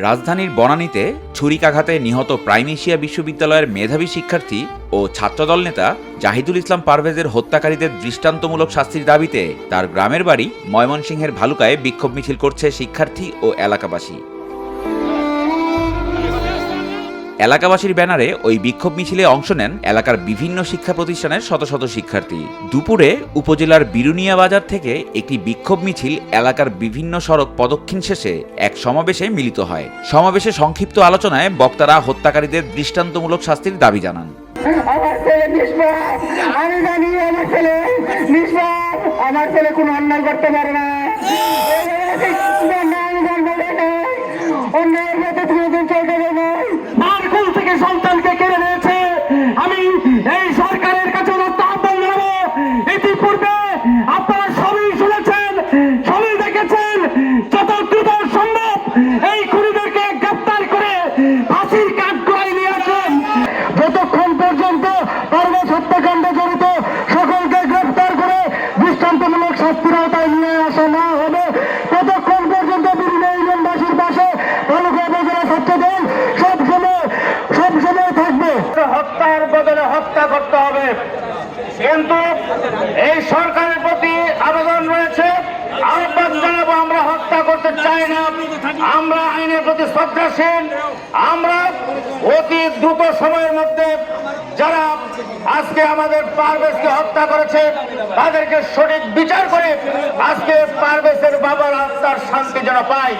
রাজধানীর বনানীতে ছুরিকাঘাতে নিহত প্রাইমেশিয়া বিশ্ববিদ্যালয়ের মেধাবী শিক্ষার্থী ও ছাত্রদল নেতা জাহিদুল ইসলাম পারভেজের হত্যাকারীদের দৃষ্টান্তমূলক শাস্তির দাবিতে তার গ্রামের বাড়ি ময়মনসিংহের ভালুকায় বিক্ষোভ মিছিল করছে শিক্ষার্থী ও এলাকাবাসী। এলাকাবাসীর ব্যানারে ওই বিক্ষোভ মিছিলে অংশ নেন এলাকার বিভিন্ন শিক্ষা প্রতিষ্ঠানের শত শত শিক্ষার্থী। দুপুরে উপজেলার বিরুনিয়া বাজার থেকে একটি বিক্ষোভ মিছিল এলাকার বিভিন্ন সড়ক প্রদক্ষিণ শেষে এক সমাবেশে মিলিত হয়। সমাবেশে সংক্ষিপ্ত আলোচনায় বক্তারা হত্যাকারীদের দৃষ্টান্তমূলক শাস্তির দাবি জানান। অন্যায় মতো কোনোদিন চলতে থেকে সন্তানকে কেড়ে নিয়েছে। আমি এই সরকারের কাছে অনুরোধ আহ্বান জানাব ইতিপূর্বে আপনারা সবই শুনেছেন, সবই দেখেছেন যত দ্রুত সম্ভব এই খুনিদেরকে গ্রেপ্তার করে ফাঁসির কাঠ গড়াই নিয়ে আসেন। যতক্ষণ পর্যন্ত পারভেজ হত্যাকাণ্ডে জড়িত সকলকে গ্রেপ্তার করে দৃষ্টান্তমূলক শাস্তির আওতায় নিয়ে আসা না হবে, ততক্ষণ পর্যন্ত বিভিন্ন ইউনিয়নবাসীর পাশে তালুকা উপজেলা ছাত্রদল সবসময় সবসময় থাকবে হত্যার বদলে হত্যা করতে হবে কিন্তু এই সরকারের প্রতি আবেদন রয়েছে। আহ্বান জানাব, আমরা হত্যা করতে চাই না। আমরা আইনের প্রতি শ্রদ্ধাশীল। আমরা অতি দ্রুত সময়ের মধ্যে যারা আজকে আমাদের পারভেজকে হত্যা করেছে, তাদেরকে সঠিক বিচার করে আজকে পারভেজের বাবার আত্মার শান্তি যেন পায়